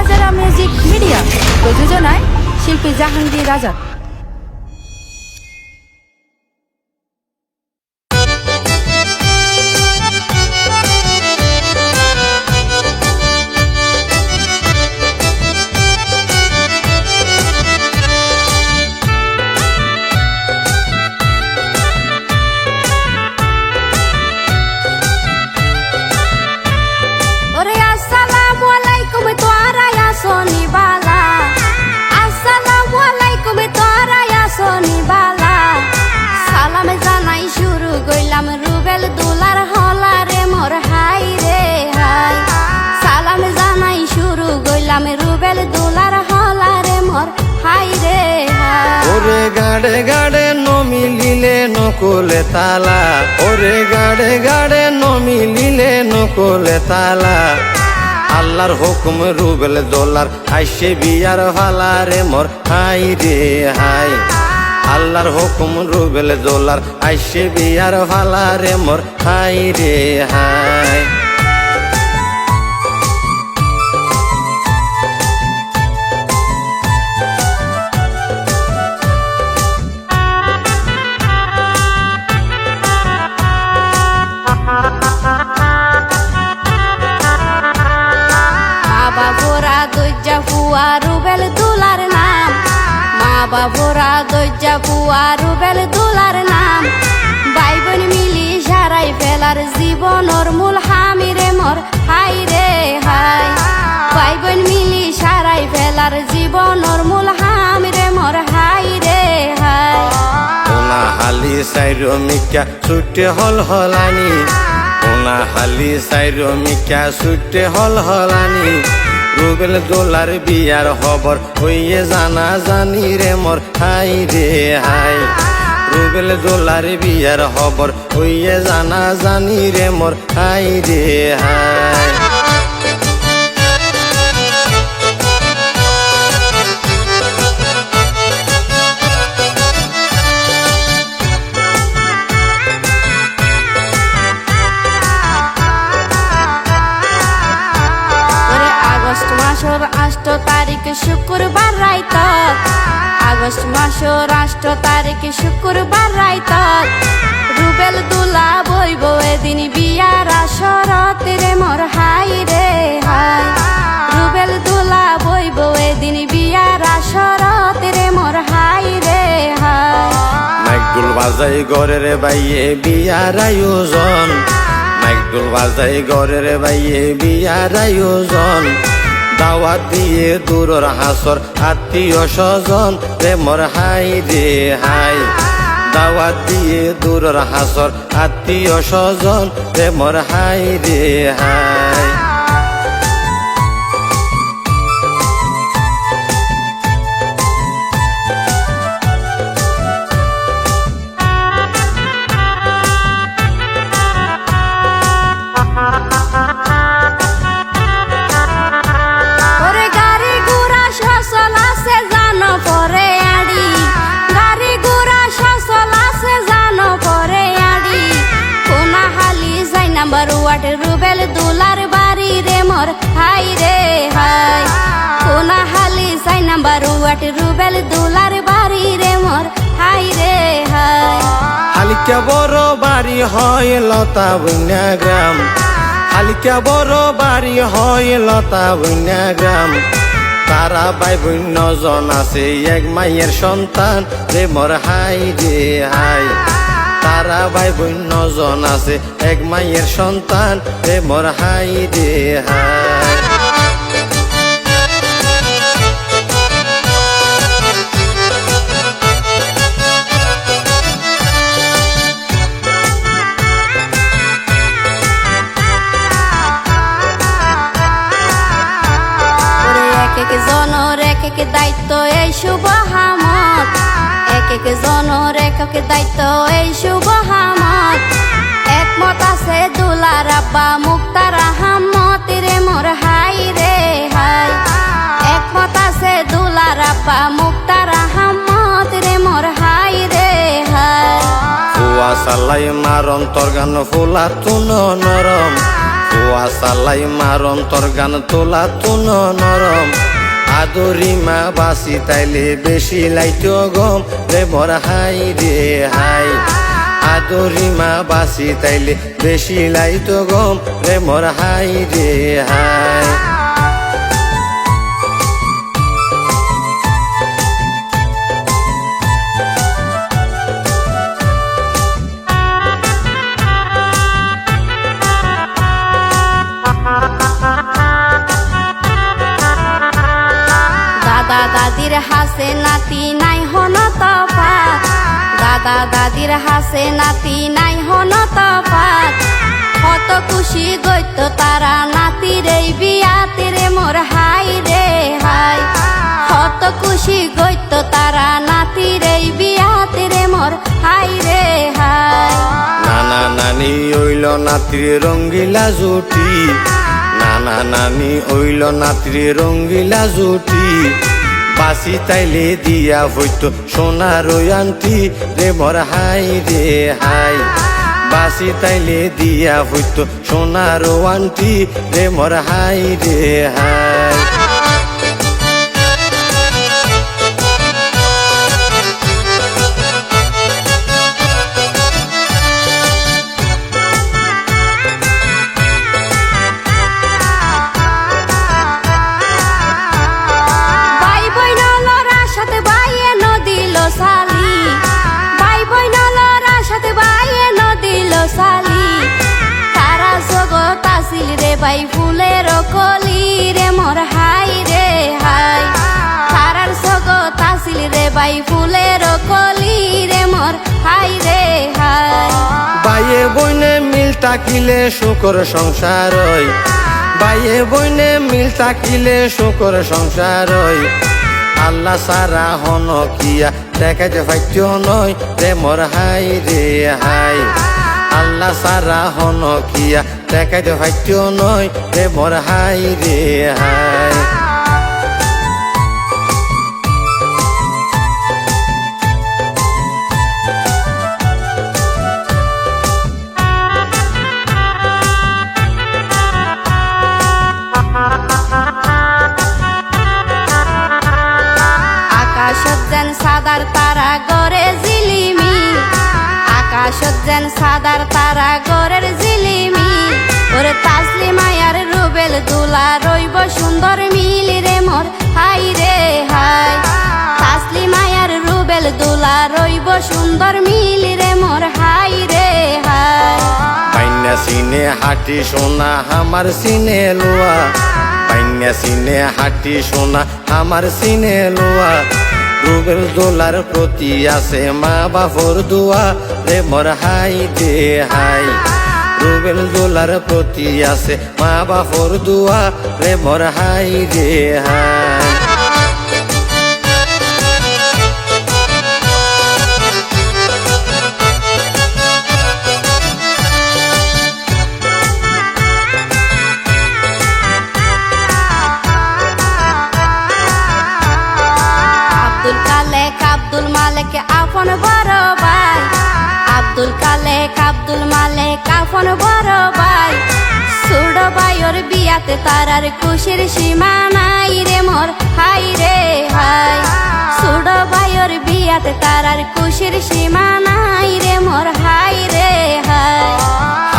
রাজারা music media প্রযোজনায় শিল্পী জাহাঙ্গীর রাজা গাড়ে গাড়ে নমিলিলে নকলে তালা। ওরে গাড়ে গাড়ে নমিলিলে নকলে তালা। আল্লাহর হুকুম রুবেল দোলার আইসে বিয়ার ভালা রে মোর, হাই রে হাই। আল্লাহর হুকুম রুবেল দোলার আইসে বিয়ার ভালা রে মোর, হাই রে হাই। ফুয়া রুবেল দুলার নাম। মা বাবুরা দজ্জা ফুয়া রুবেল দুলার নাম। ভাই বোন মিলি সারাই ফেলার জীবনর মূল হামিরে মোর। হাই রে, হাই। ভাই বোন মিলি সারাই ফেলার জীবনর মূল হামিরে মোর। হাই রে, হাই। ওনা হালি সাইর মিকা ছুটে হল হলানি। ওনা হালি সাইর মিকা ছুটে হল হলানি। রুবেল দোলার বিয়ার হবর হইয়ে জানা জানি রে মোর। হাই রে, হাই। রুবেল দোলার বিয়ার হবর হইয়ে জানা জানি রে মোর। হাই রে, হাই। তারিখ শুক্রবার রাইত আগস্ট মাসের আষ্ট তারিখ শুক্রবার রাইত রুবেল দুলা বইব এদিন বিয়ার আসরত রে মোর হাই রে হাই। রুবেল দুলা বইব এদিন বিয়ার আসরত রে মোর হাই রে হাই। মাইকডুল বাজাই ঘরের বাইয়ে বিয়ার আয়োজন। মাইকডুল বাজাই ঘরের বাইয়ে বিয়ার আয়োজন। দাওয়াত দিয়ে দূরর হাসর, আত্মীয় স্বজন, প্রেমর মোর হাই রে হাই। দাওয়াত দিয়ে দূরর হাসর, আত্মীয় স্বজন, প্রেমর মোর হাই রে হাই। নাম্বার ওয়াট রুবেল দুলার বাড়ি রে মোর হাই রে হাই। কোনা হালি যাই নাম্বার ওয়াট রুবেল দুলার বাড়ি রে মোর হাই রে হাই। হালিকা বড় বাড়ি হয় লতা বন্যা গ্রাম। হালিকা বড় বাড়ি হয় লতা বন্যা গ্রাম। তারা ভাই বন্য জন আছে, এক মাইয়ের সন্তান রে মোর হাই রে হাই। তারা ভাই বোন জন আছে এক মায়ের সন্তান মোর হাই রে এক দায়িত্ব এই শুভ হামত একমত আছে দুলার আব্বা মুক্তার আহমত রে মোর হাই রে হাই। একমত আছে দুলার আব্বা মুক্তার আহমত রে মোর হাই রে হাই। ফুয়া সালাই মার অন্তর গান ফুলা তুন নরম। কুয়া সালাই মারম তোর গান তোলা তুন নরম। আদরি মা বাসি, তাইলে বেশি লাইতো গম। রে বর হাই রে হাই। আদরি মা বাসি, তাইলে বেশি লাইতো গম। রে মর হাই রে হাই। দাদির হাসে নাতি নাই হন তফাত। দাদা দাদির হাসে নাতি নাই হন তফাত। কত খুশি গইত তারা নাতির এই বিয়াতে রে মোর হাই রে হাই। কত খুশি গইত তারা নাতির এই বিয়াতে রে মোর হাই রে হাই। নানা নানি ওইল নাতির রঙ্গিলা জুটি। নানা নানি ওইল নাতির রঙ্গিলা জুটি। বাসি তাইলে দিয়া হইতো সোনার আন্টি রে মর হাই রে হাই। বাসি তাইলে দিয়া হইতো সোনার আন্টি রে মর হাই রে হাই। ভাই, ফুলের কলি রে, মোর হাই রে, হাই। তারার জগৎ আসিল রে ভাই, ফুলের কলি রে, মোর হাই রে, হাই। বাইয়ে বইনে মিল তাকিলে শুকর সংসার বাইয়ে বইনে মিল তাকিলে শুকর সংসার আল্লাহ সারা হন কিয়া দেখাতে ভাইত্য নয় রে, মোর হাই রে, হাই। আল্লাহ সারা হন কিয়া দেখাতে ভাইত্য নয় রে মোর হাই রে হাই। সিনে হাটি সোনা, আমার সিনে লোয়া। পাইনা সিনে হাটি সোনা, আমার সিনে লোয়া। রুবেল দোলার প্রতি আছে মা বাপর দোয়া। রে মোর হাই দে হাই। রুবেল দোলার প্রতি আছে মা বাপর দোয়া। রে মোর হাই রে হাই। বিয়াতে তারার খুশির সীমা নাই রে মোর। হাই রে হাই। সুড ভাইয়ের বিয়াতে তারার খুশির সীমা নাই রে মোর। হাই রে হাই।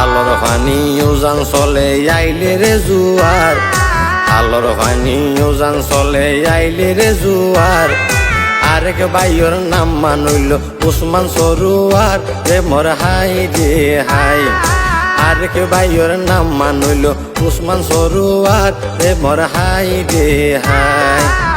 আলোর পানি উজান চলে আইলে রে জুয়ার। আলোর পানি উজান চলে আইলে রে জুয়ার। আরেক বাইর নাম মানইল উসমান সরুয়ার। রে মোর হাই রে হাই। আরেক ভাইয়ের নাম মানইল উসমান সরুয়ার রে মোর হাই রে হাই।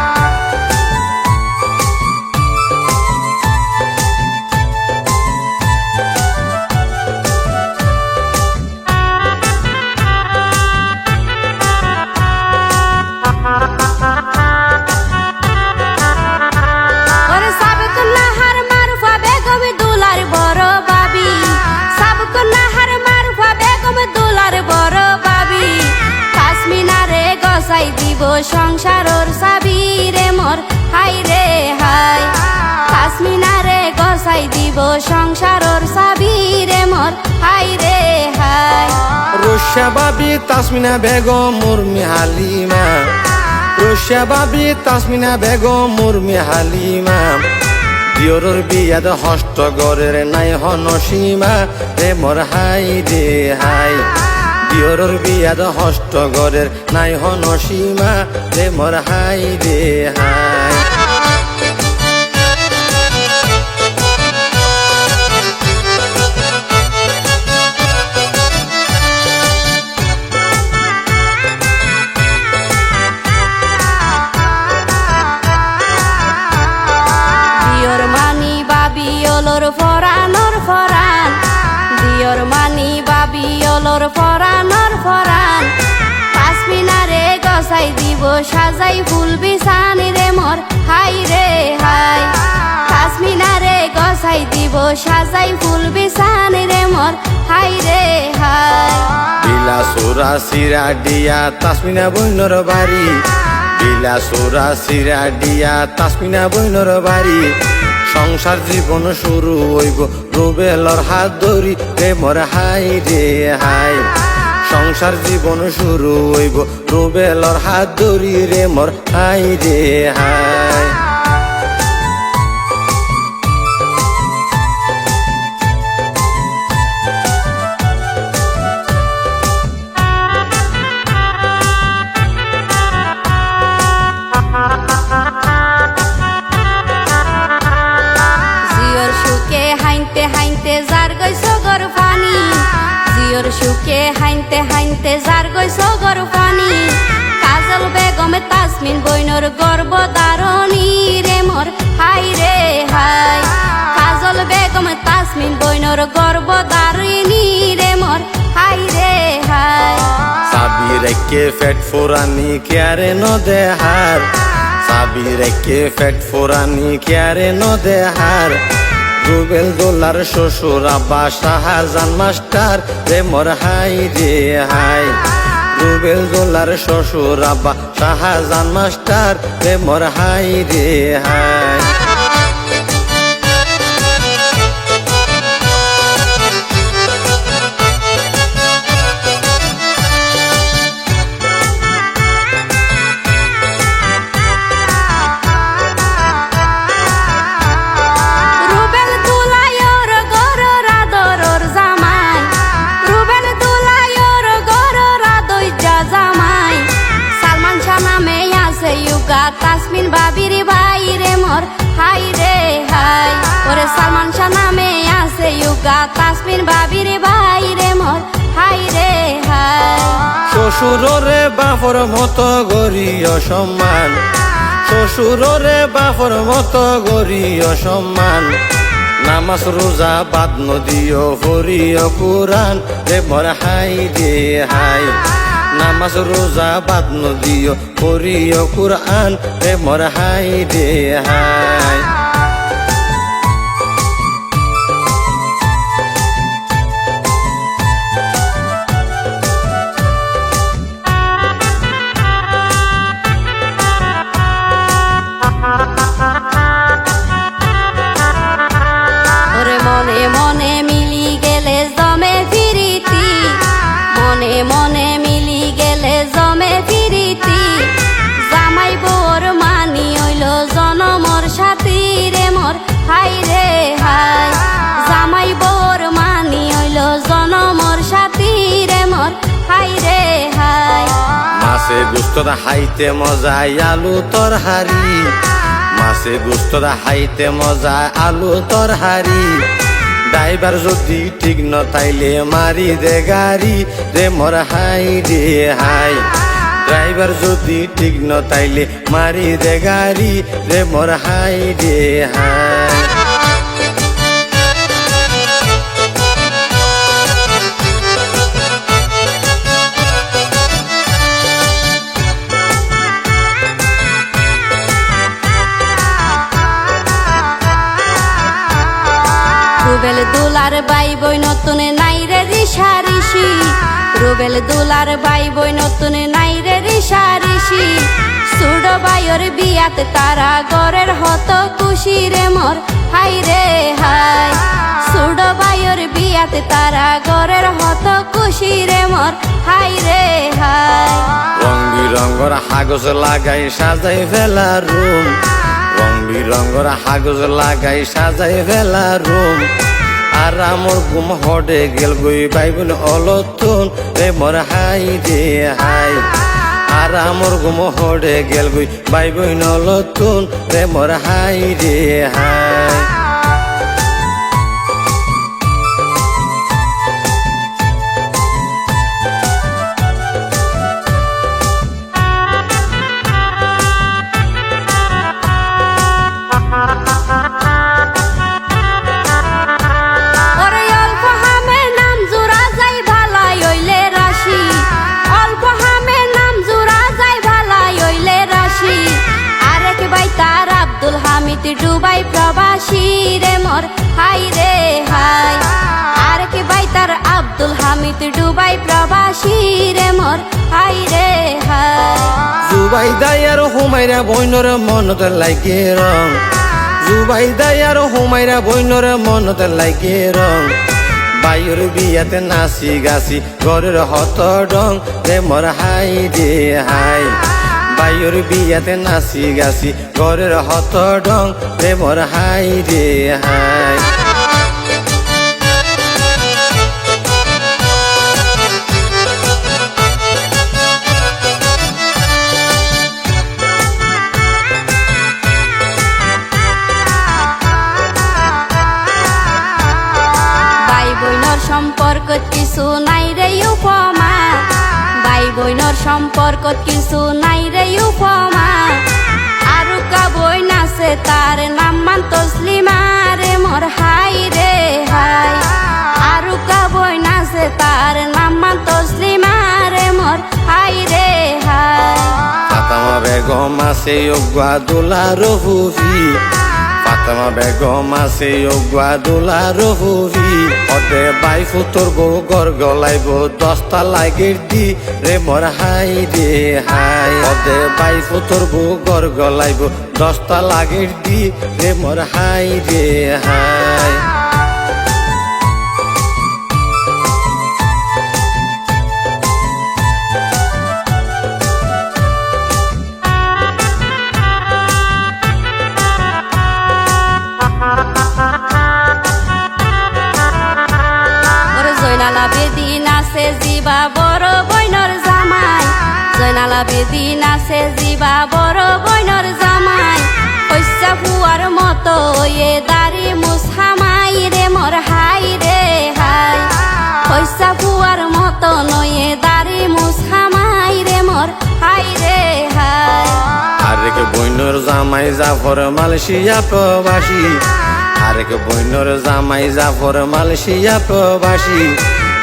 সংসারর সাবি রে মোর, হাই রে হাই। রুশা বাবি, তাসমিনা বেগম মুরমি হালিমা রুশা বাবি, তাসমিনা বেগম মুরমি হালিমা দিয়রর বিয়াদ হস্ত গরের নাই হন সীমা। রে মোর হাই রে হাই। দিয়রর বিয়াদ হস্ত গরের নাই হন সীমা। রে মোর হাই রে হাই। সাজাই ফুল বিছানি রে মোর। হাই রে হাই। পাসমিনারে গসাই দিব, সাজাই ফুল বিছানি রে মোর। হাই রে হাই। বিলা সুরা সিরা ডিয়া তাসমিনা বইনর বাড়ি। বিলা সুরা সিরা ডিয়া তাসমিনা বইনর বাড়ি। সংসার জীবন শুরু হইব, রুবেলর হাত ধরি, রে মোর হাই রে হাই। সংসার জীবন শুরু হইব। রুবেলর হাত ধরি রে মোর হাই রে হাই সগর পানি কাজল বেগমে তাসমিন বইনর গর্ব দারণী রে মোর হাই রে হাই। কাজল বেগমে তাসমিন বইনর গর্ব দারিণী রে মোর হাই রে হাই। সাবি রেখে ফেট ফোরানি কেয়ারে ন দেহার সাবি রেখে ফেট ফোরানি কেয়ারে ন দেহার রুবেল দোলার শ্বশুর আব্বা শাহজান মাস্টার রে মোর হাই রে হাই। রুবেল দোলার শ্বশুর আব্বা শাহজান মাস্টার রে মোর হাই রে হাই। শ্বশুররে বাপর মতো গরিয় সম্মান। শ্বশুররে বাপর মতো গরিয় সম্মান। নামাজ, রোজা, বাদ নদীয় হরিয় কুরান রে মর হাই রে হাই। নামাজ, রোজা, বাদ নদীয় হরিয় কুরআন রে মর হাই রে হাই। মাছে হাইতে মজাই আলু তরহারি। মাছে গুস্তরা হাইতে মজা, আলু তরহারি। ড্রাইভার যদি ঠিক ন, তাইলে মারি দে গাড়ি। রে মোর হাই রে হাই। ড্রাইভার যদি ঠিক ন, তাইলে মারি দে গাড়ি। রে মোর হাই রে হাই। রুবেল দুলার বাই বই নতুন নাই রে রিসা ঋষি রুবেল দুলার বাই বই নতুন নাই রে রিসা ঋষি বিয়াতে তারা গরের হত খুশি রে মোর। হাই রে হাই। সুড ভাইয়ের বিয়াতে তারা গরের হত খুশি রে মোর। হাই রে হাই। রং বিরঙ্গর হাগজ লাগাই সাজাই ফেলা রুম। রং রঙর হাগজ লাগাই, সাজাই ফেলা রুম। আর আমার ঘুম হডে গেল গই বাইবন অলতুন রে মোর হাই রে হাই। আর আমার ঘুম হডে গেল গই বাইবন অলতুন রে মোর হাই রে হাই। মনত লাগে রং। জুবাই দাই আর হুমাইরা বইনর মনত লাগে রং। বায়ুর বিয়াতে নাচি গাছি ঘরের হত ডং। রে মর হাই দে হাই। বায়ুর বিয়াতে নাচি গাছি ঘরের হত ডং। রে মর হাই রে হাই। কিছু নাই রে উপমা। ভাই বইনর সম্পর্ক কিছু নাই রে উপমা। আরু বই নাচে তার নাম মান তসলিমা রে, মোর হাই রে হাই। আরু বই নাচে তার নাম মান তসলিমা রে, মোর হাই রে হাই। বেগম আছে দোলা রহুফি ফাতামা বেগম আছে অগুয়া দোলা রহুফি অদে বাই ফুতর বউ গর গলাইব, দশটা লাগের দি রে মর হাই রে হাই। অতে বাই ফুতর বউ গর গলাইব, দশটা লাগের দি রে মর হাই রে হাই। জিবা বড় বইনর জামাই। জয়নালা বেদিন আছে জিবা বড় বইনর জামাই। পয়সা ফুয়ার মতো এ দাড়ি মুসামাই রে মোর হাই রে হাই। পয়সা ফুয়ার মতো নয়ে দাড়ি মুসামাই রে মোর হাই রে হাই। আরেক বইনর জামাই জাফর মালয়েশিয়া প্রবাসী। আরেক বইনর জামাই জাফর মালয়েশিয়া প্রবাসী।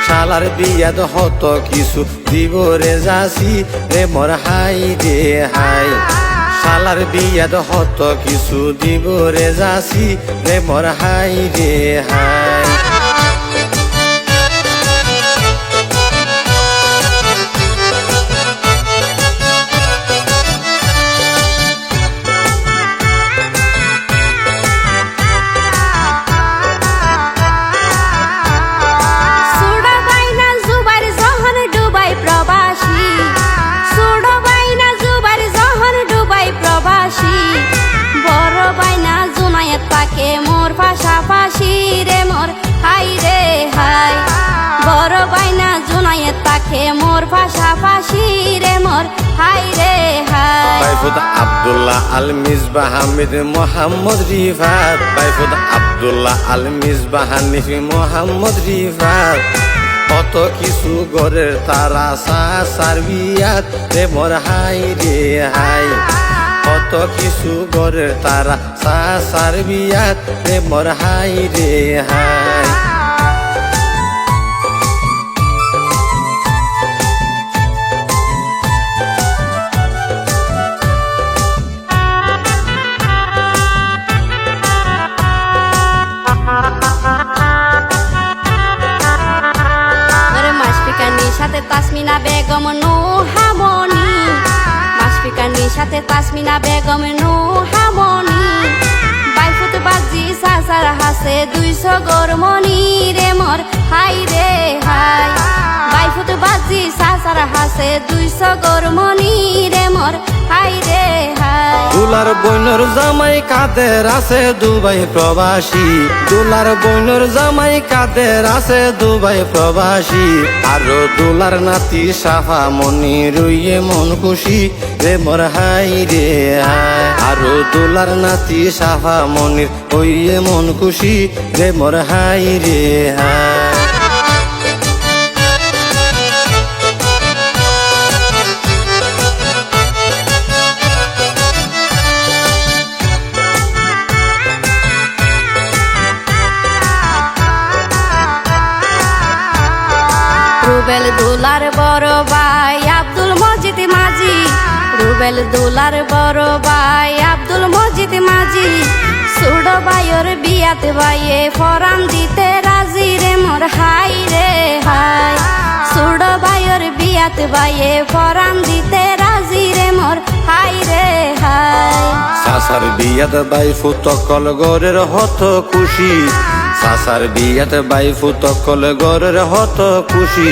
শালার বিয়াদ হত কিছু। দিব রে যাসি রে মোর হাই রে হাই। শালার বিয়াদ হত কিছু। দিব রে যাসি রে মোর হাই দে হাই। হাই আব্দুল্লাহ আল মিসবাহ হামিদ মোহাম্মদ রিফাত। আব্দুল্লাহ আল মিসবাহ হানিফি কত কিছু গরের তারা সা সার্বিয়াত রে মোর হাই রে হাই কত কিছু গরের তারা সা সার্বিয়াত রে মোর হাই রে হাই সাথে তাসমিনা বেগম নো হামনি। বাই সাথে তাসমিনা বেগম নো হামনি বাইফুত বাজি সাসার হাসে দুইশো গরমনি রে মর, হাই রে হাই। বাইফুত বাজি সাসার হাসে দুইশো গরমনি রে মোর। হাই রে, হাই। দুলার বইনর জামাই কাদের আছে দুবাই প্রবাসী। দুলার বইনর জামাই কাদের আছে দুবাই প্রবাসী। আরও দুলার নাতি সাফা মনি রইয়ে মন খুশি। রে মোর হাই রে, হাই। আরও দুলার নাতি সাফা মনির হইয়ে মন খুশি। রে মোর হাই রে, হাই। রুবেল দুলার বড় ভাই, আব্দুল মজিদ মাঝি। রুবেল দুলার বড় ভাই, আব্দুল মজিদ মাঝি। সুড ভাইয়ের বিয়াতে ভাইয়ে ফরাম দিতে রাজি রে মোর হাই রে হাই। সুড ভাইয়ের বিয়াতে ভাইয়ে ফরাম দিতে রাজি রে মোর হাই রে হাই। সাসার বিয়াত বাই ফুতকল গরের হত খুশি। সাসার বিয়াত বাই ফুতকল গরের হত খুশি।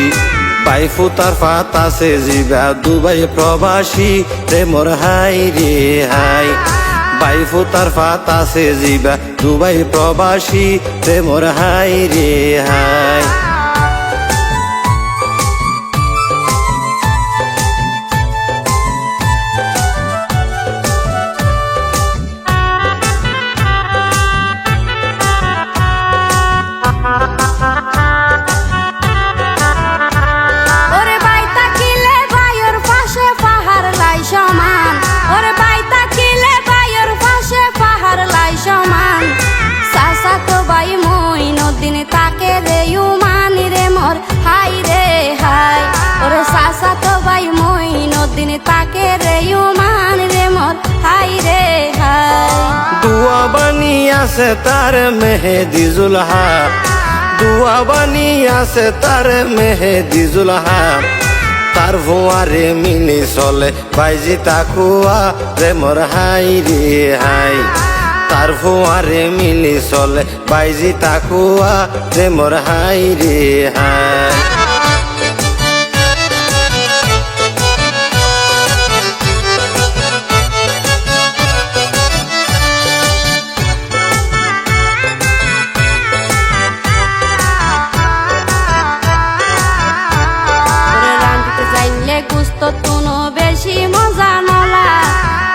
বাই ফুতার ফাতাসে জিবা দুবাই প্রবাসী, রে মোর হাই রে হাই। বাই ফুতার ফাতাসে জিবা দুবাই প্রবাসী, রে মোর হাই রে হাই। নদিন তাকে রে উমান রে মোর হাই রে হাই। দুয়া বানি আছে তার মেহেদি জুলহা দুয়া বানি আছে তার মেহেদি জুলহা তার ভুয়ারে মিলি চলে, বাইজি তাকুয়া রে মোর হাই রে হাই। তার ভুয়ারে মিলি চলে, বাইজি তাকুয়া রে মোর হাই রে হাই। গুস্ত তুনো মজা নলা।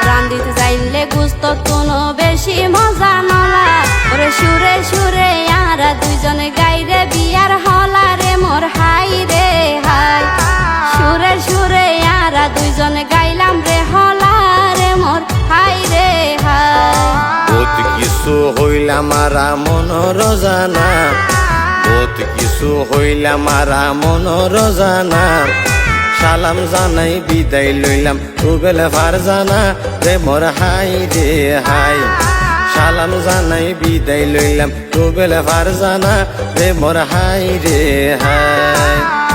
রান্দিতে যাইলে গুস্ত তুনো বেশি মজা নলা। ওরে সুরে সুরে আরা দুইজনে গাইরে বিয়ার হলা রে, মোর হাই রে হাই। সুরে সুরে আরা দুইজনে গাইলাম রে হলা রে, মোর হাই বহুত কিছু হইলা মারা মনর কিছু হইলা মারা মনর সালাম জানাই, বিদায় লইলাম। রুবেলে ফার জানা রে মোর হাই রে হাই। সালাম জানাই, বিদায় লইলাম। রুবেলে ফার জানা রে মোর হাই রে হাই।